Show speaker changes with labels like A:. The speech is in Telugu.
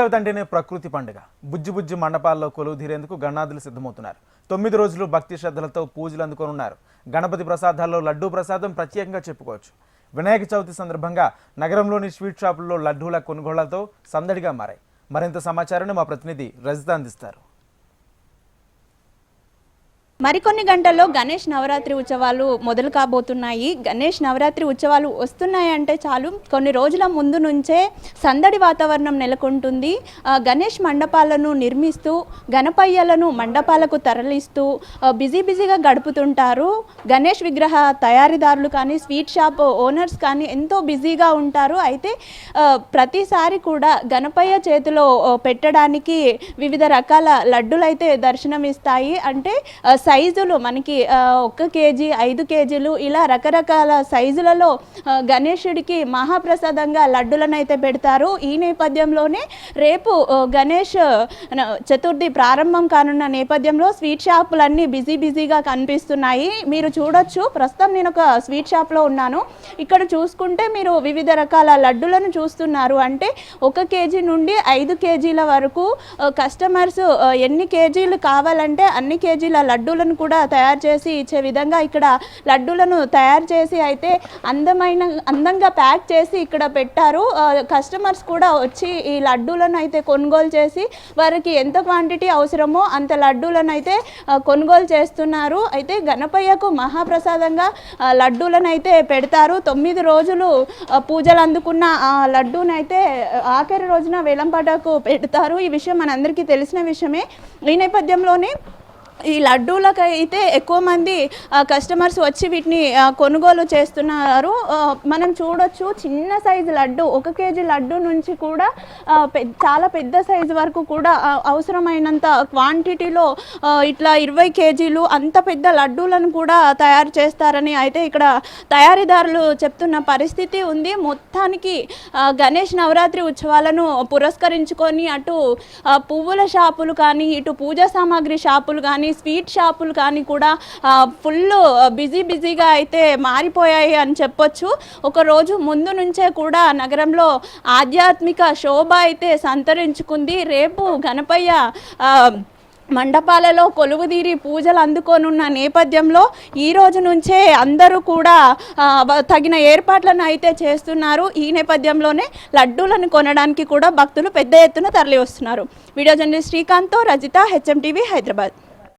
A: చవితి అంటేనే ప్రకృతి పండుగ. బుజ్జి బుజ్జి మండపాల్లో కొలువు తీరేందుకు గణనాథులు సిద్ధమవుతున్నారు. తొమ్మిది రోజులు భక్తి శ్రద్ధలతో పూజలు అందుకోనున్నారు. గణపతి ప్రసాదాల్లో లడ్డూ ప్రసాదం ప్రత్యేకంగా చెప్పుకోవచ్చు. వినాయక చవితి సందర్భంగా నగరంలోని స్వీట్ షాపుల్లో లడ్డూల కొనుగోళ్ళతో సందడిగా మారాయి. మరింత సమాచారాన్ని మా ప్రతినిధి రజిత అందిస్తారు.
B: మరికొన్ని గంటల్లో గణేష్ నవరాత్రి ఉత్సవాలు మొదలు కాబోతున్నాయి. గణేష్ నవరాత్రి ఉత్సవాలు వస్తున్నాయి అంటే చాలు. కొన్ని రోజుల ముందు నుంచే సందడి వాతావరణం నెలకొంటుంది. గణేష్ మండపాలను నిర్మిస్తూ గణపయ్యలను మండపాలకు తరలిస్తూ బిజీ బిజీగా గడుపుతుంటారు. గణేష్ విగ్రహ తయారీదారులు కానీ స్వీట్ షాప్ ఓనర్స్ కానీ ఎంతో బిజీగా ఉంటారు. అయితే ప్రతిసారి కూడా గణపయ్య చేతిలో పెట్టడానికి వివిధ రకాల లడ్డులైతే దర్శనమిస్తాయి. అంటే సైజులు మనకి ఒక్క కేజీ ఐదు కేజీలు ఇలా రకరకాల సైజులలో గణేషుడికి మహాప్రసాదంగా లడ్డులను అయితే పెడతారు. ఈ నేపథ్యంలోనే రేపు గణేష్ చతుర్థి ప్రారంభం కానున్న నేపథ్యంలో స్వీట్ షాపులన్నీ బిజీ బిజీగా కనిపిస్తున్నాయి. మీరు చూడొచ్చు. ప్రస్తుతం నేను ఒక స్వీట్ షాప్లో ఉన్నాను. ఇక్కడ చూసుకుంటే మీరు వివిధ రకాల లడ్డులను చూస్తున్నారు. అంటే ఒక కేజీ నుండి ఐదు కేజీల వరకు కస్టమర్స్ ఎన్ని కేజీలు కావాలంటే అన్ని కేజీల లడ్డూలను కూడా తయారు చేసి ఇచ్చే విధంగా ఇక్కడ లడ్డూలను తయారు చేసి అయితే అందమైన అందంగా ప్యాక్ చేసి ఇక్కడ పెట్టారు. కస్టమర్స్ కూడా వచ్చి ఈ లడ్డూలను అయితే కొనుగోలు చేసి వారికి ఎంత క్వాంటిటీ అవసరమో అంత లడ్డూలను అయితే కొనుగోలు చేస్తున్నారు. అయితే గణపయ్యకు మహాప్రసాదంగా లడ్డూలను అయితే పెడతారు. తొమ్మిది రోజులు పూజలు అందుకున్న ఆ లడ్డూనైతే ఆఖరి రోజున వేలంపాటకు పెడతారు. ఈ విషయం మనందరికీ తెలిసిన విషయమే. ఈ నేపథ్యంలోనే ఈ లడ్డూలకు అయితే ఎక్కువ మంది కస్టమర్స్ వచ్చి వీటిని కొనుగోలు చేస్తున్నారు. మనం చూడొచ్చు చిన్న సైజు లడ్డు ఒక కేజీ లడ్డు నుంచి కూడా చాలా పెద్ద సైజు వరకు కూడా అవసరమైనంత క్వాంటిటీలో ఇట్లా ఇరవై కేజీలు అంత పెద్ద లడ్డూలను కూడా తయారు చేస్తారని అయితే ఇక్కడ తయారీదారులు చెప్తున్న పరిస్థితి ఉంది. మొత్తానికి గణేష్ నవరాత్రి ఉత్సవాలను పురస్కరించుకొని అటు పువ్వుల షాపులు కానీ ఇటు పూజా సామాగ్రి షాపులు కానీ స్వీట్ షాపులు కానీ కూడా ఫుల్ బిజీ బిజీగా అయితే మారిపోయాయి అని చెప్పొచ్చు. ఒకరోజు ముందు నుంచే కూడా నగరంలో ఆధ్యాత్మిక శోభ అయితే సంతరించుకుంది. రేపు గణపయ్య మండపాలలో కొలువుదీరి పూజలు అందుకోనున్న నేపథ్యంలో ఈ రోజు నుంచే అందరూ కూడా తగిన ఏర్పాట్లను అయితే చేస్తున్నారు. ఈ నేపథ్యంలోనే లడ్డూలను కొనడానికి కూడా భక్తులు పెద్ద ఎత్తున తరలి వస్తున్నారు వీడియో జర్నలిస్ట్ శ్రీకాంత్తో రజిత హెచ్ఎం టీవీ హైదరాబాద్.